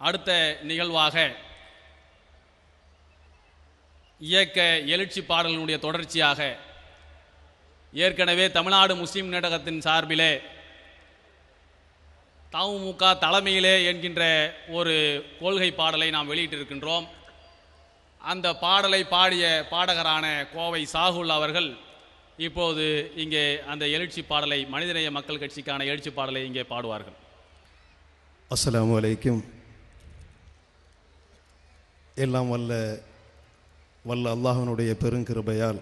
அடுத்த நிகழ்வாக இயக்க எழுச்சி பாடலினுடைய தொடர்ச்சியாக ஏற்கனவே தமிழ்நாடு முஸ்லீம் நாடகத்தின் சார்பிலே தமுக தலைமையிலே என்கின்ற ஒரு கொள்கை பாடலை நாம் வெளியிட்டிருக்கின்றோம். அந்த பாடலை பாடிய பாடகரான கோவை சாகுல் அவர்கள் இப்போது இங்கே அந்த எழுச்சி பாடலை மனிதநேய மக்கள் கட்சிக்கான எழுச்சி பாடலை இங்கே பாடுவார்கள். அஸ்லாம் வலைக்கும் எல்லாம் வல்ல வல்ல அல்லாஹனுடைய பெருங்கிருபையால்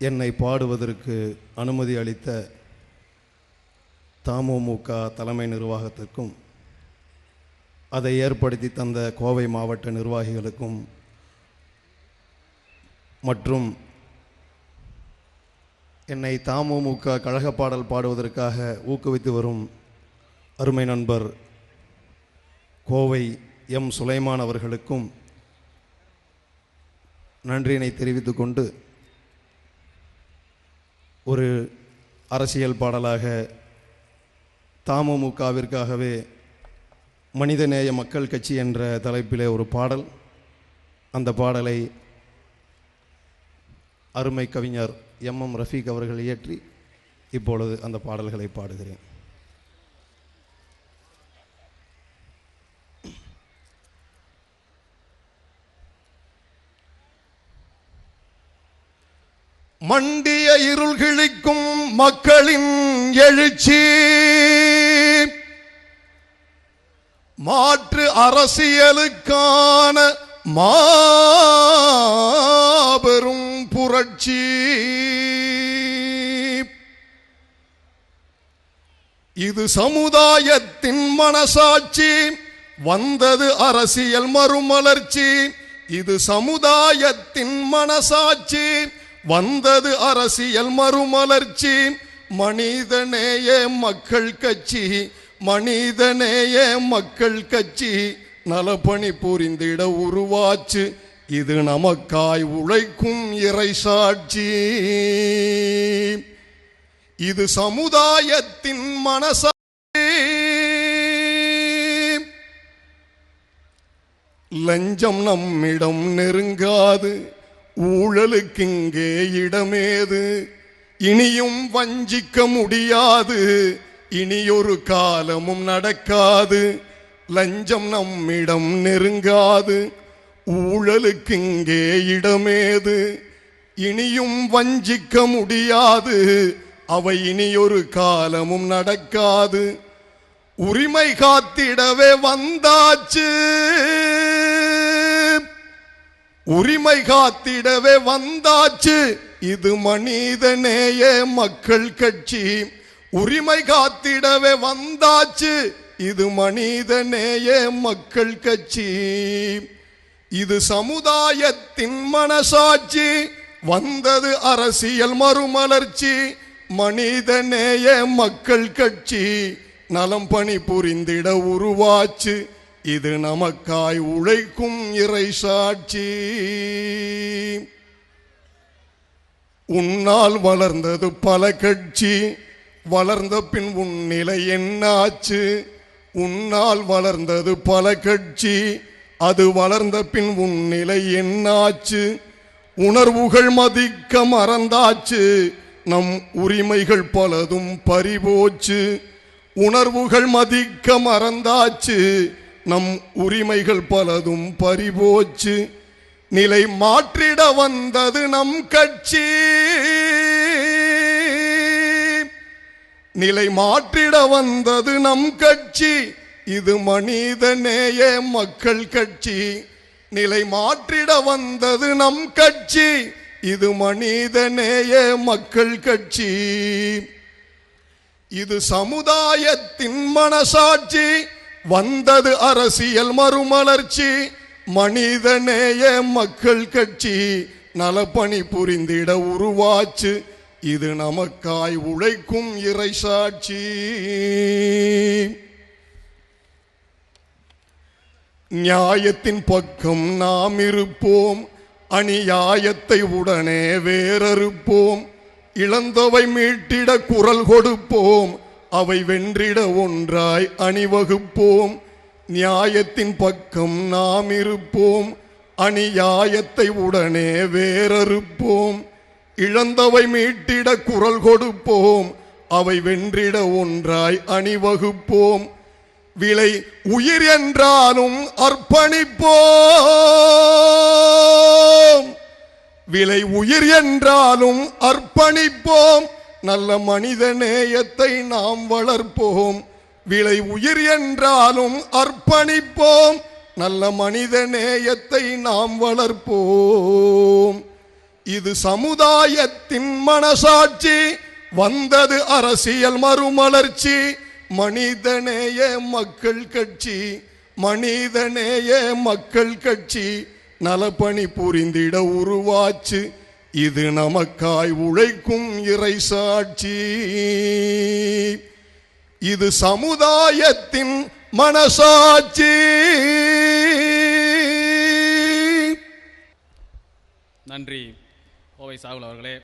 என்னை பாடுவதற்கு அனுமதி அளித்த தமுமுக தலைமை நிர்வாகத்திற்கும் அதை ஏற்படுத்தி தந்த கோவை மாவட்ட நிர்வாகிகளுக்கும் மற்றும் என்னை தமுமுக கழக பாடல் பாடுவதற்காக ஊக்குவித்து வரும் அருமை நண்பர் கோவை எம் சுலைமான் அவர்களுக்கும் நன்றியினை தெரிவித்து கொண்டு ஒரு அரசியல் பாடலாக தமுகவிற்காகவே மனிதநேய மக்கள் கட்சி என்ற தலைப்பிலே ஒரு பாடல். அந்த பாடலை அருமை கவிஞர் எம் எம் ரஃபீக் அவர்கள் இயற்றி இப்பொழுது அந்த பாடல்களை பாடுகிறேன். மண்டிய இருள் கிழிக்கும் மக்களின் எழுச்சி. மாற்று அரசியலுக்கான மாபெரும் புரட்சி. இது சமுதாயத்தின் மனசாட்சி. வந்தது அரசியல் மறுமலர்ச்சி. இது சமுதாயத்தின் மனசாட்சி. வந்தது அரசியல் மறுமலர்ச்சி மனிதநேய மக்கள் கட்சி மனிதநேய மக்கள் கட்சி நலப்பணி புரிந்திட உருவாச்சு இது நமக்காய் உழைக்கும் இறை சாட்சி. இது சமுதாயத்தின் மனசாட்சி லஞ்சம் நம்மிடம் நெருங்காது. ஊழலுக்கிங்கே இடமேது? இனியும் வஞ்சிக்க முடியாது. இனியொரு காலமும் நடக்காது. லஞ்சம் நம்மிடம் நெருங்காது. ஊழலுக்கிங்கே இடமேது? இனியும் வஞ்சிக்க முடியாது. அவை இனியொரு காலமும் நடக்காது. உரிமை காத்திடவே வந்தாச்சு. உரிமை காத்திடவே வந்தாச்சு. இது மனிதநேய மக்கள் கட்சி. உரிமை காத்திடவே வந்தாச்சு. இது மனிதநேய மக்கள் கட்சி. இது சமுதாயத்தின் மனசாட்சி. வந்தது அரசியல் மறுமலர்ச்சி. மனிதநேய மக்கள் கட்சி. நலம் பணி புரிந்திட உருவாச்சு. இது நமக்காய் உழைக்கும் இறை சாட்சி. உன்னால் வளர்ந்தது பல கட்சி வளர்ந்த பின் உன் நிலை என்னாச்சு? உன்னால் வளர்ந்தது பல கட்சி அது வளர்ந்த பின் உன் நிலை என்னாச்சு? உணர்வுகள் மதிக்க மறந்தாச்சு நம் உரிமைகள் பலதும் பறிபோச்சு. உணர்வுகள் மதிக்க மறந்தாச்சு நம் உரிமைகள் பலதும் பறிபோச்சு. நிலை மாற்றிட வந்தது நம் கட்சி. நிலை மாற்றிட வந்தது நம் கட்சி. இது மனித நேய மக்கள் கட்சி. நிலை மாற்றிட வந்தது நம் கட்சி. இது மனிதநேய மக்கள் கட்சி. இது சமுதாயத்தின் மனசாட்சி. வந்தது அரசியல் மறுமலர்ச்சி. மனிதநேய மக்கள் கட்சி நலப்பணி புரிந்திட உருவாச்சு. இது நமக்காய் உழைக்கும் இறை சாட்சி. நியாயத்தின் பக்கம் நாம் இருப்போம். அநியாயத்தை உடனே வேறறுப்போம். இழந்தவை மீட்டிட குரல் கொடுப்போம். அவை வென்றிட ஒன்றாய் அணிவகுப்போம். நியாயத்தின் பக்கம் நாம் இருப்போம். அநியாயத்தை உடனே வேறறுப்போம். இழந்தவை மீட்டிட குரல் கொடுப்போம். அவை வென்றிட ஒன்றாய் அணிவகுப்போம். விலை உயிர் என்றாலும் அர்ப்பணிப்போம். விலை உயிர் என்றாலும் அர்ப்பணிப்போம். நல்ல மனித நேயத்தை நாம் வளர்ப்போம். விலை உயிர் என்றாலும் அர்ப்பணிப்போம். நல்ல மனித நேயத்தை நாம் வளர்ப்போம். இது சமுதாயத்தின் மனசாட்சி. வந்தது அரசியல் மறுமலர்ச்சி. மனிதநேய மக்கள் கட்சி. மனிதநேய மக்கள் கட்சி. நலப்பணி புரிந்திட உருவாச்சு. இது நமக்காய் உழைக்கும் இறை சாட்சி. இது சமுதாயத்தின் மனசாட்சி. நன்றி. கோவை சாகுல் அவர்களே.